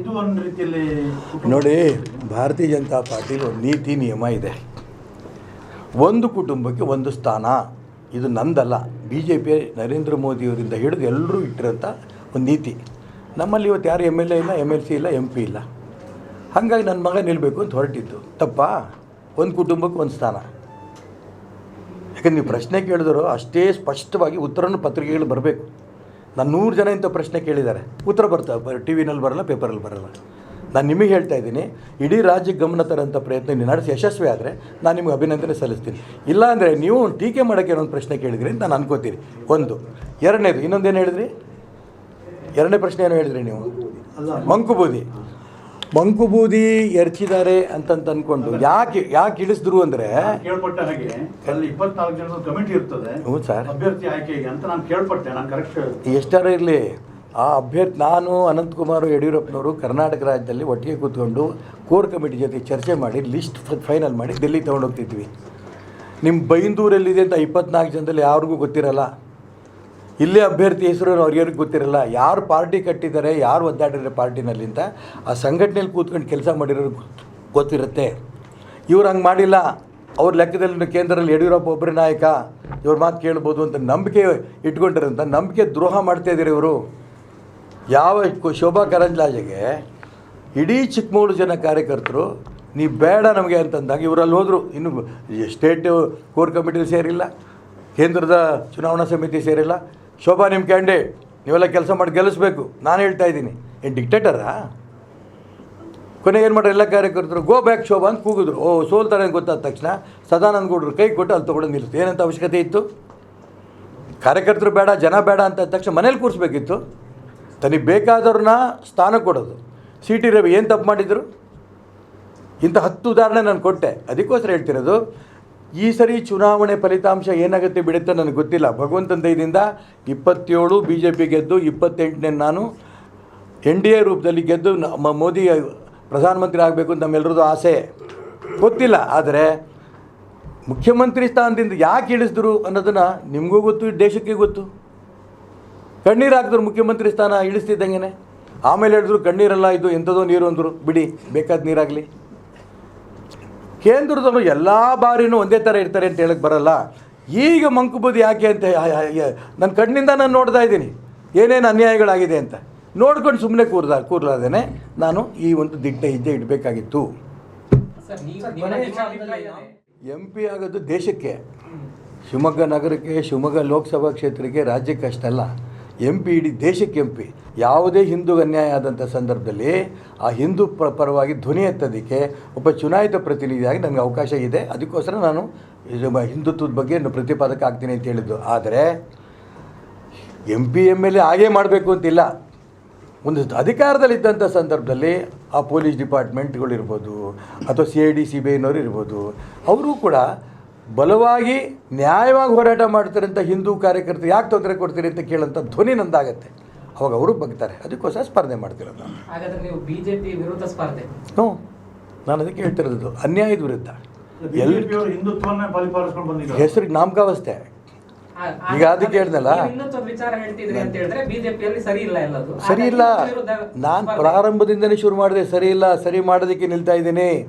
ಇದು ಒಂದು ರೀತಿಯಲ್ಲಿ ನೋಡಿ ಭಾರತೀಯ ಜನತಾ ಪಾರ್ಟಿಲಿ ಒಂದು ನೀತಿ ನಿಯಮ ಇದೆ. ಒಂದು ಕುಟುಂಬಕ್ಕೆ ಒಂದು ಸ್ಥಾನ. ಇದು ನಂದಲ್ಲ. ಬಿ ಜೆ ಪಿ ನರೇಂದ್ರ ಮೋದಿಯವರಿಂದ ಹಿಡಿದು ಎಲ್ಲರೂ ಇಟ್ಟಿರೋಂಥ ಒಂದು ನೀತಿ. ನಮ್ಮಲ್ಲಿ ಇವತ್ತು ಯಾರು ಎಂ ಎಲ್ ಎ ಇಲ್ಲ ಎಂ ಎಲ್ ಸಿ ಇಲ್ಲ ಎಂ ಪಿ ಇಲ್ಲ. ಹಾಗಾಗಿ ನನ್ನ ಮಗ ನಿಲ್ಲಬೇಕು ಅಂತ ಹೊರಟಿದ್ದು. ತಪ್ಪಾ. ಒಂದು ಕುಟುಂಬಕ್ಕೆ ಒಂದು ಸ್ಥಾನ. ಯಾಕಂದ್ರೆ ನೀವು ಪ್ರಶ್ನೆ ಕೇಳಿದ್ರು ಅಷ್ಟೇ ಸ್ಪಷ್ಟವಾಗಿ ಉತ್ತರನೂ ಪತ್ರಿಕೆಗಳು ಬರಬೇಕು. ನಾನು ನೂರು ಜನ ಇಂಥ ಪ್ರಶ್ನೆ ಕೇಳಿದ್ದಾರೆ. ಉತ್ತರ ಬರ್ತಾವೆ ಟಿ ವಿನಲ್ಲಿ ಬರಲ್ಲ ಪೇಪರಲ್ಲಿ ಬರಲ್ಲ. ನಾನು ನಿಮಗೆ ಹೇಳ್ತಾ ಇದ್ದೀನಿ ಇಡೀ ರಾಜ್ಯಕ್ಕೆ ಗಮನ ತರೋಂಥ ಪ್ರಯತ್ನ ನೀವು ನಡೆಸಿ ಯಶಸ್ವಿ ಆದರೆ ನಾನು ನಿಮಗೆ ಅಭಿನಂದನೆ ಸಲ್ಲಿಸ್ತೀನಿ. ಇಲ್ಲ ಅಂದರೆ ನೀವು ಟೀಕೆ ಮಾಡೋಕ್ಕೆ ಒಂದು ಪ್ರಶ್ನೆ ಕೇಳಿದ್ರಿ ಅಂತ ನಾನು ಅನ್ಕೋತೀನಿ. ಒಂದು. ಎರಡನೇದು ಇನ್ನೊಂದೇನು ಹೇಳಿದ್ರಿ? ಎರಡನೇ ಪ್ರಶ್ನೆ ಏನು ಹೇಳಿದ್ರಿ ನೀವು? ಮಂಕುಬೂದಿ ಮಂಕುಬೂದಿ ಎರಚಿದ್ದಾರೆ ಅಂತಂತ ಅನ್ಕೊಂಡು ಯಾಕೆ ಯಾಕೆ ಇಳಿಸಿದ್ರು ಅಂದ್ರೆ ಕೇಳ್ಪಟ್ಟ ಹಾಗೆ. ಅಲ್ಲಿ ಇಪ್ಪತ್ನಾಲ್ಕು ಜನದ ಕಮಿಟಿ ಇರ್ತದೆ. ಹ್ಞೂ ಸರ್. ಅಭ್ಯರ್ಥಿ ಆಯ್ಕೆಗೆ ಅಂತ ನಾನು ಕೇಳ್ಪಟ್ಟೆ. ನಾನು ಕರೆಕ್ಟ್ ಎಷ್ಟಾರ ಇರಲಿ. ಆ ಅಭ್ಯರ್ಥಿ ನಾನು ಅನಂತಕುಮಾರ್ ಯಡಿಯೂರಪ್ಪನವರು ಕರ್ನಾಟಕ ರಾಜ್ಯದಲ್ಲಿ ಒಟ್ಟಿಗೆ ಕೂತ್ಕೊಂಡು ಕೋರ್ ಕಮಿಟಿ ಜೊತೆ ಚರ್ಚೆ ಮಾಡಿ ಲಿಸ್ಟ್ ಫೈನಲ್ ಮಾಡಿ ಡೆಲ್ಲಿ ತೊಗೊಂಡೋಗ್ತಿದ್ವಿ. ನಿಮ್ಮ ಬೈಂದೂರಲ್ಲಿದೆ ಅಂತ ಇಪ್ಪತ್ನಾಲ್ಕು ಜನದಲ್ಲಿ ಯಾರಿಗೂ ಗೊತ್ತಿರಲ್ಲ. ಇಲ್ಲೇ ಅಭ್ಯರ್ಥಿ ಹೆಸರು ಅವ್ರಿಗೆ ಗೊತ್ತಿರಲ್ಲ. ಯಾರು ಪಾರ್ಟಿ ಕಟ್ಟಿದ್ದಾರೆ, ಯಾರು ಒದ್ದಾಡಿರೋ ಪಾರ್ಟಿನಲ್ಲಿ ಅಂತ ಆ ಸಂಘಟನೆಯಲ್ಲಿ ಕೂತ್ಕೊಂಡು ಕೆಲಸ ಮಾಡಿರೋ ಗೊತ್- ಗೊತ್ತಿರುತ್ತೆ. ಇವ್ರು ಹಂಗೆ ಮಾಡಿಲ್ಲ. ಅವ್ರ ಲೆಕ್ಕದಲ್ಲಿ ಕೇಂದ್ರದಲ್ಲಿ ಯಡಿಯೂರಪ್ಪ ಒಬ್ಬರೇ ನಾಯಕ. ಇವ್ರ ಮಾತು ಕೇಳ್ಬೋದು ಅಂತ ನಂಬಿಕೆ ಇಟ್ಕೊಂಡಿರೋಂಥ ನಂಬಿಕೆ ದ್ರೋಹ ಮಾಡ್ತಾ ಇದ್ದಾರೆ ಇವರು. ಯಾವ ಶೋಭಾ ಕರಂದ್ಲಾಜೆಗೆ ಇಡೀ ಚಿಕ್ಕಮಗಳೂರು ಜನ ಕಾರ್ಯಕರ್ತರು, ನೀವು ಬೇಡ ನಮಗೆ ಅಂತಂದಾಗ ಇವರಲ್ಲಿ ಹೋದರು. ಇನ್ನು ಸ್ಟೇಟ್ ಕೋರ್ ಕಮಿಟಿ ಸೇರಿಲ್ಲ. ಕೇಂದ್ರದ ಚುನಾವಣಾ ಸಮಿತಿ ಸೇರಿಲ್ಲ. ಶೋಭಾ ನಿಮ್ಮ ಕ್ಯಾಂಡಿಡೇಟ್ ನೀವೆಲ್ಲ ಕೆಲಸ ಮಾಡಿ ಗೆಲ್ಲಿಸ್ಬೇಕು. ನಾನು ಹೇಳ್ತಾ ಇದ್ದೀನಿ. ಏನು ಡಿಕ್ಟೇಟರಾ ಕೊನೆಗೆ ಏನು ಮಾಡ್ರು? ಎಲ್ಲ ಕಾರ್ಯಕರ್ತರು ಗೋ ಬ್ಯಾಕ್ ಶೋಭಾ, ಅಂತ ಕೂಗಿದ್ರು. ಓ ಸೋಲ್ತಾರೆ ಅಂತ ಗೊತ್ತಾದ ತಕ್ಷಣ ಸದಾನಂದ ಗೌಡರು ಕೈ ಕೊಟ್ಟು ಅಲ್ಲಿ ತೊಗೊಂಡು ನಿಲ್ಲಿಸ್ತು ಏನಂತ ಅವಶ್ಯಕತೆ ಇತ್ತು? ಕಾರ್ಯಕರ್ತರು ಬೇಡ, ಜನ ಬೇಡ ಅಂತ ತಕ್ಷಣ ಮನೇಲಿ ಕೂರಿಸ್ಬೇಕಿತ್ತು. ತನಗೆ ಬೇಕಾದವ್ರನ್ನ ಸ್ಥಾನ ಕೊಡೋದು. ಸಿ ಟಿ ರವಿ ಏನು ತಪ್ಪು ಮಾಡಿದರು? ಇಂಥ ಹತ್ತು ಉದಾಹರಣೆ ನಾನು ಕೊಟ್ಟೆ. ಅದಕ್ಕೋಸ್ಕರ ಹೇಳ್ತಿರೋದು ಈ ಸರಿ ಚುನಾವಣೆ ಫಲಿತಾಂಶ ಏನಾಗುತ್ತೆ ಬಿಡುತ್ತೆ ನನಗೆ ಗೊತ್ತಿಲ್ಲ. ಭಗವಂತನ ದೈದಿಂದ ಇಪ್ಪತ್ತೇಳು ಬಿ ಜೆ ಪಿ ಗೆದ್ದು ಇಪ್ಪತ್ತೆಂಟನೇ ನಾನು ಎನ್ ಡಿ ಎ ರೂಪದಲ್ಲಿ ಗೆದ್ದು ನಮ್ಮ ಮೋದಿ ಪ್ರಧಾನಮಂತ್ರಿ ಆಗಬೇಕು ಅಂತ ನಮ್ಮೆಲ್ಲರದು ಆಸೆ. ಗೊತ್ತಿಲ್ಲ. ಆದರೆ ಮುಖ್ಯಮಂತ್ರಿ ಸ್ಥಾನದಿಂದ ಯಾಕೆ ಇಳಿಸಿದ್ರು ಅನ್ನೋದನ್ನು ನಿಮಗೂ ಗೊತ್ತು, ದೇಶಕ್ಕೆ ಗೊತ್ತು. ಕಣ್ಣೀರು ಹಾಕಿದ್ರು ಮುಖ್ಯಮಂತ್ರಿ ಸ್ಥಾನ ಇಳಿಸ್ತಿದ್ದಂಗೆ ಆಮೇಲೆ ಹೇಳಿದ್ರು ಕಣ್ಣೀರಲ್ಲ, ಇದು ಎಂಥದೋ ನೀರು ಅಂದರು. ಬಿಡಿ, ಬೇಕಾದ ನೀರಾಗಲಿ. ಕೇಂದ್ರದವರು ಎಲ್ಲ ಬಾರಿನೂ ಒಂದೇ ಥರ ಇರ್ತಾರೆ ಅಂತ ಹೇಳಕ್ಕೆ ಬರಲ್ಲ. ಈಗ ಮಂಕುಬೂದಿ ಯಾಕೆ ಅಂತ ನನ್ನ ಕಣ್ಣಿಂದ ನಾನು ನೋಡ್ತಾ ಇದ್ದೀನಿ. ಏನೇನು ಅನ್ಯಾಯಗಳಾಗಿದೆ ಅಂತ. ನೋಡ್ಕೊಂಡು ಸುಮ್ಮನೆ ಕೂರ್ದ ಕೂರ್ಲಾದೇನೆ ನಾನು ಈ ಒಂದು ದಿಟ್ಟ ಹೆಜ್ಜೆ ಇಡಬೇಕಾಗಿತ್ತು. ಎಂ ಪಿ ಆಗೋದು ದೇಶಕ್ಕೆ. ಶಿವಮೊಗ್ಗ ನಗರಕ್ಕೆ ಶಿವಮೊಗ್ಗ ಲೋಕಸಭಾ ಕ್ಷೇತ್ರಕ್ಕೆ ರಾಜ್ಯಕ್ಕೆ ಅಷ್ಟಲ್ಲ ಎಂ ಪಿ ಇಡೀ ದೇಶಕ್ಕೆ ಎಂ ಪಿ ಯಾವುದೇ ಹಿಂದೂ ಅನ್ಯಾಯ ಆದಂಥ ಸಂದರ್ಭದಲ್ಲಿ ಆ ಹಿಂದೂ ಪ ಪರವಾಗಿ ಧ್ವನಿ ಎತ್ತೋದಕ್ಕೆ ಒಬ್ಬ ಚುನಾಯಿತ ಪ್ರತಿನಿಧಿಯಾಗಿ ನನಗೆ ಅವಕಾಶ ಇದೆ. ಅದಕ್ಕೋಸ್ಕರ ನಾನು ಹಿಂದುತ್ವದ ಬಗ್ಗೆ ಪ್ರತಿಪಾದಕ ಆಗ್ತೀನಿ ಅಂತ ಹೇಳಿದ್ದು. ಆದರೆ M P M L A ಹಾಗೇ ಮಾಡಬೇಕು ಅಂತಿಲ್ಲ. ಒಂದು ಅಧಿಕಾರದಲ್ಲಿದ್ದಂಥ ಸಂದರ್ಭದಲ್ಲಿ ಆ ಪೊಲೀಸ್ ಡಿಪಾರ್ಟ್ಮೆಂಟ್ಗಳಿರ್ಬೋದು ಅಥವಾ C I D, C B ಐನವರು ಇರ್ಬೋದು, ಅವರು ಕೂಡ ಬಲವಾಗಿ ನ್ಯಾಯವಾಗಿ ಹೋರಾಟ ಮಾಡ್ತಾರಂಥ ಹಿಂದೂ ಕಾರ್ಯಕರ್ತರು ಯಾಕೆ ತೊಂದರೆ ಕೊಡ್ತೀರಿ ಅಂತ ಕೇಳೋಂಥ ಧ್ವನಿ ನಂದಾಗತ್ತೆ. ಅವಾಗ ಅವರು ಬಗ್ತಾರೆ. ಅದಕ್ಕೋಸ್ಕರ ಸ್ಪರ್ಧೆ ಮಾಡ್ತಿರೋದು ನಾನು ಹಾಗಾದ್ರೆ ನೀವು ಬಿಜೆಪಿ ವಿರುದ್ಧ ಸ್ಪರ್ಧೆ? ಹ್ಞೂ. ನಾನು ಅದಕ್ಕೆ ಹೇಳ್ತಿರೋದು ಅನ್ಯಾಯದ ವಿರುದ್ಧ. ಎಲ್ಲಿ ಹೆಸರಿಗೆ ನಾಮಕಾವಸ್ಥೆ. ಈಗ ಅದಕ್ಕೆ ಹೇಳ್ದಲ್ಲ. ಅಂತ ಸರಿ ಇಲ್ಲ ಎಲ್ಲದು. ಸರಿ ಇಲ್ಲ. ನಾನು. ಪ್ರಾರಂಭದಿಂದನೇ ಶುರು ಮಾಡಿದೆ. ಸರಿ ಇಲ್ಲ ಸರಿ ಮಾಡೋದಕ್ಕೆ ನಿಲ್ತಾ ಇದ್ದೀನಿ.